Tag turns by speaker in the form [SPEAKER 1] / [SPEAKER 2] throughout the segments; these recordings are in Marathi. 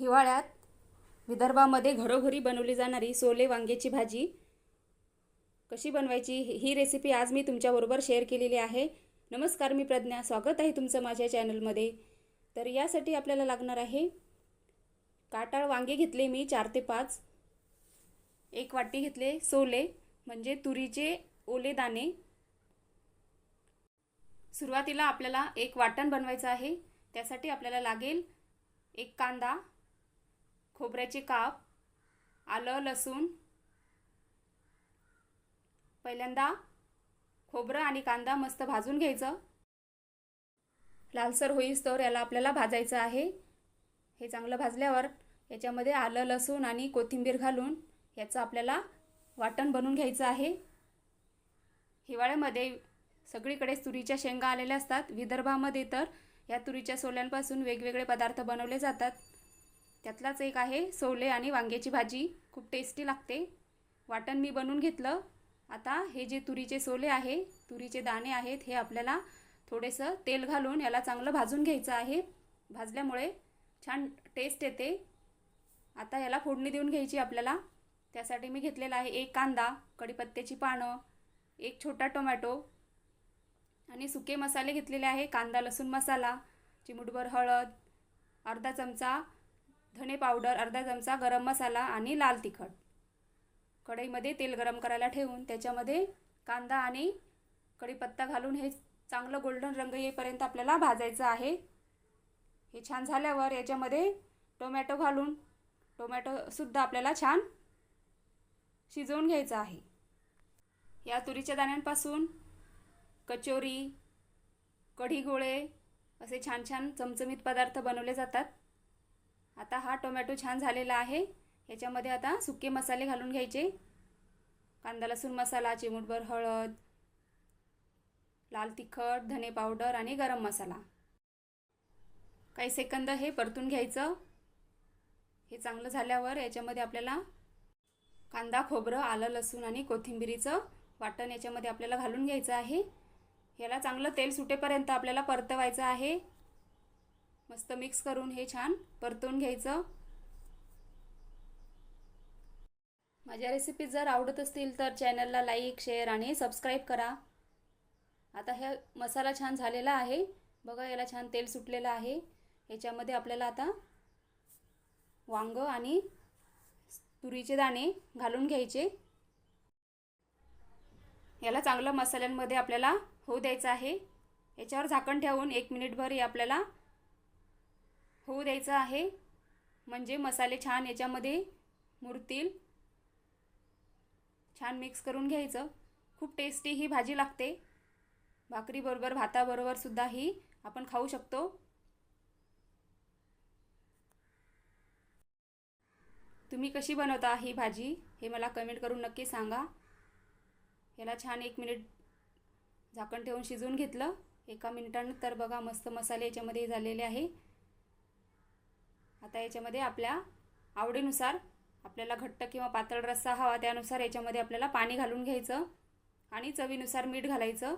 [SPEAKER 1] हिवाळ्यात विदर्भामध्ये घरोघरी बनवली जाणारी सोले वांग्याची भाजी कशी बनवायची? ही रेसिपी आज मी तुमच्याबरोबर शेअर केलेली आहे. नमस्कार मी प्रज्ञा. स्वागत आहे तुमचं माझ्या चॅनलमध्ये तर यासाठी आपल्याला लागणार आहे काटाळ वांगे घेतले मी चार ते पाच. एक वाटी घेतले सोले म्हणजे तुरीचे ओले दाणे. सुरुवातीला आपल्याला एक वाटण बनवायचं आहे. त्यासाठी आपल्याला लागेल एक कांदा खोबऱ्याचे काप आलं लसूण पहिल्यांदा खोबरं आणि कांदा मस्त भाजून घ्यायचं. लालसर होईस्तोवर याला आपल्याला भाजायचं आहे. हे चांगलं भाजल्यावर याच्यामध्ये आलं लसूण आणि कोथिंबीर घालून याचं आपल्याला वाटण बनवून घ्यायचं आहे. हिवाळ्यामध्ये सगळीकडे तुरीच्या शेंगा आलेल्या असतात. विदर्भामध्ये तर या तुरीच्या सोल्यांपासून वेगवेगळे पदार्थ बनवले जातात. त्यातलाच एक आहे सोले आणि वांग्याची भाजी. खूप टेस्टी लागते. वाटण मी बनवून घेतलं. आता हे जे तुरीचे सोले आहे तुरीचे दाणे आहेत हे आपल्याला थोडेसं तेल घालून याला चांगलं भाजून घ्यायचं आहे. भाजल्यामुळे छान टेस्ट येते. आता याला फोडणी देऊन घ्यायची आपल्याला. त्यासाठी मी घेतलेला आहे एक कांदा कढीपत्त्याची पानं एक छोटा टोमॅटो आणि सुके मसाले घेतलेले आहे. कांदा लसूण मसाला चिमूटभर हळद अर्धा चमचा धणे पावडर अर्धा चमचा गरम मसाला आणि लाल तिखट. कढईमध्ये तेल गरम करायला ठेवून त्याच्यामध्ये कांदा आणि कढीपत्ता घालून हे चांगलं गोल्डन रंग येईपर्यंत आपल्याला भाजायचं आहे. हे छान झाल्यावर याच्यामध्ये टोमॅटो घालून टोमॅटोसुद्धा आपल्याला छान शिजवून घ्यायचं आहे. या तुरीच्या दाण्यांपासून कचोरी कढी गोळे असे छान छान चमचमीत पदार्थ बनवले जातात. आता हा टोमॅटो छान झालेला आहे. याच्यामध्ये आता सुके मसाले घालून घ्यायचे. कांदा लसूण मसाला चिमूटभर हळद लाल तिखट धने पावडर आणि गरम मसाला. काही सेकंद हे परतून घ्यायचं. हे चांगलं झाल्यावर याच्यामध्ये आपल्याला कांदा खोबरं आलं लसूण आणि कोथिंबिरीचं वाटण याच्यामध्ये आपल्याला घालून घ्यायचं आहे. याला चांगलं तेल सुटेपर्यंत आपल्याला परतवायचं आहे. मस्त मिक्स करून हे छान परतून घ्यायचं. माझ्या रेसिपी जर आवडत असतील तर चॅनलला लाईक शेअर आणि सबस्क्राईब करा. आता हे मसाला छान झालेला आहे. बघा याला छान तेल सुटलेलं आहे. याच्यामध्ये आपल्याला आता वांग आणि तुरीचे दाणे घालून घ्यायचे. याला चांगलं मसाल्यांमध्ये आपल्याला होऊ द्यायचं आहे. याच्यावर झाकण ठेवून एक मिनिटभर हे आपल्याला होऊ द्यायचं आहे. म्हणजे मसाले छान याच्यामध्ये मुरतील. छान मिक्स करून घ्यायचं. खूप टेस्टी ही भाजी लागते. भाकरीबरोबर भाताबरोबर सुद्धा ही आपण खाऊ शकतो. तुम्ही कशी बनवता ही भाजी हे मला कमेंट करून नक्की सांगा. याला छान एक मिनिट झाकण ठेवून शिजवून घेतलं. एका मिनिटानंतर बघा मस्त मसाले याच्यामध्ये झालेले आहे. आता याच्यामध्ये आपल्या आवडीनुसार आपल्याला घट्ट किंवा पातळ रस्सा हवा त्यानुसार याच्यामध्ये आपल्याला पाणी घालून घ्यायचं आणि चवीनुसार मीठ घालायचं.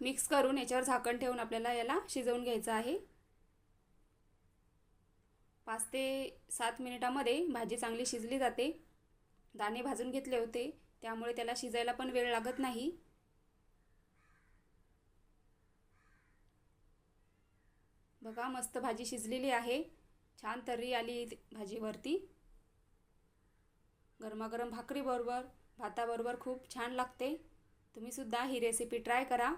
[SPEAKER 1] मिक्स करून याच्यावर झाकण ठेवून आपल्याला याला शिजवून घ्यायचं आहे. पाच ते सात मिनिटामध्ये भाजी चांगली शिजली जाते. दाणे भाजून घेतले होते त्यामुळे त्याला शिजायला पण वेळ लागत नाही. बघा मस्त भाजी शिजलेली आहे. छान तर्री आली भाजीवरती. गरमागरम भाकरीबरोबर भाताबरोबर खूप छान लागते. तुम्हीसुद्धा ही रेसिपी ट्राय करा.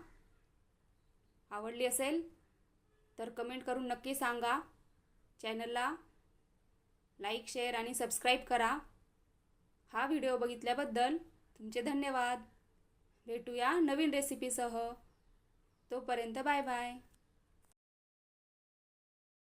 [SPEAKER 1] आवडली असेल तर कमेंट करून नक्की सांगा. चॅनलला लाईक शेअर आणि सबस्क्राईब करा. हा व्हिडिओ बघितल्याबद्दल तुमचे धन्यवाद. भेटूया नवीन रेसिपीसह तोपर्यंत बाय बाय